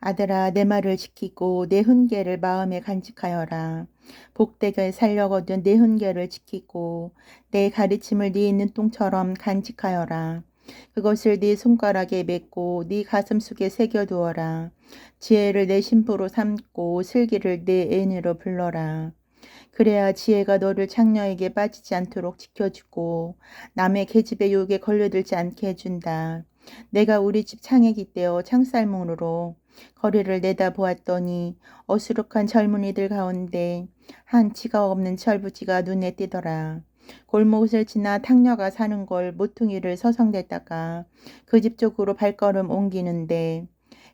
아들아 내 말을 지키고 내 훈계를 마음에 간직하여라. 복되게 살려거든 내 훈계를 지키고 내 가르침을 네 눈동처럼 간직하여라. 그것을 네 손가락에 맺고 네 가슴 속에 새겨두어라. 지혜를 내 심부로 삼고 슬기를 내 애인으로 불러라. 그래야 지혜가 너를 창녀에게 빠지지 않도록 지켜주고 남의 계집의 유혹에 걸려들지 않게 해준다. 내가 우리 집 창에 깃대어 창살문으로 거리를 내다보았더니 어수룩한 젊은이들 가운데 한 지가 없는 철부지가 눈에 띄더라. 골목을 지나 탕녀가 사는 걸 모퉁이를 서성대다가 그 집 쪽으로 발걸음 옮기는데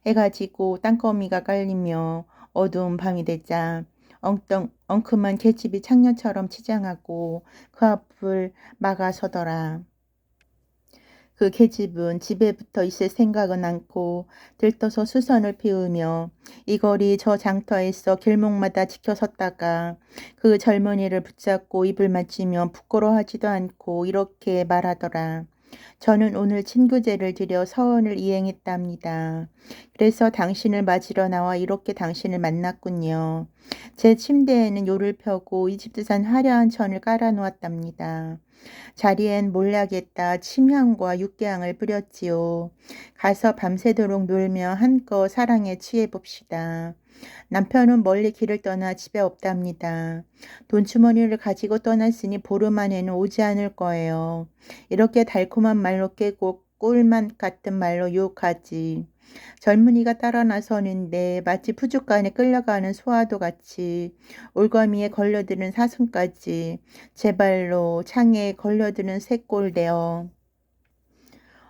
해가 지고 땅거미가 깔리며 어두운 밤이 되자 엉뚱 엉큼한 개집이 창녀처럼 치장하고 그 앞을 막아서더라. 그 계집은 집에 붙어 있을 생각은 않고 들떠서 수선을 피우며 이 거리 저 장터에서 길목마다 지켜섰다가 그 젊은이를 붙잡고 입을 맞추며 부끄러워하지도 않고 이렇게 말하더라. 저는 오늘 친구제를 드려 서원을 이행했답니다. 그래서 당신을 맞으러 나와 이렇게 당신을 만났군요. 제 침대에는 요를 펴고 이집트산 화려한 천을 깔아놓았답니다. 자리엔 몰락했다 침향과 육개향을 뿌렸지요. 가서 밤새도록 놀며 한껏 사랑에 취해봅시다. 남편은 멀리 길을 떠나 집에 없답니다. 돈주머니를 가지고 떠났으니 보름 안에는 오지 않을 거예요. 이렇게 달콤한 말로 깨고 꿀맛 같은 말로 유혹하지. 젊은이가 따라 나서는데 마치 푸죽간에 끌려가는 소화도 같이 올거미에 걸려드는 사슴까지 제 발로 창에 걸려드는 새꼴 되어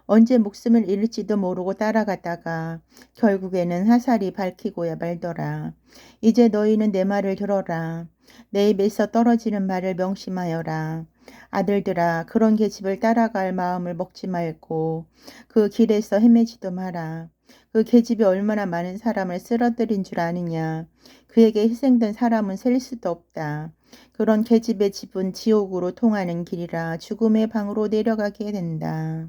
언제 목숨을 잃을지도 모르고 따라가다가 결국에는 화살이 밝히고야 말더라. 이제 너희는 내 말을 들어라. 내 입에서 떨어지는 말을 명심하여라. 아들들아 그런 계집을 따라갈 마음을 먹지 말고 그 길에서 헤매지도 마라. 그 계집이 얼마나 많은 사람을 쓰러뜨린 줄 아느냐. 그에게 희생된 사람은 셀 수도 없다. 그런 계집의 집은 지옥으로 통하는 길이라 죽음의 방으로 내려가게 된다.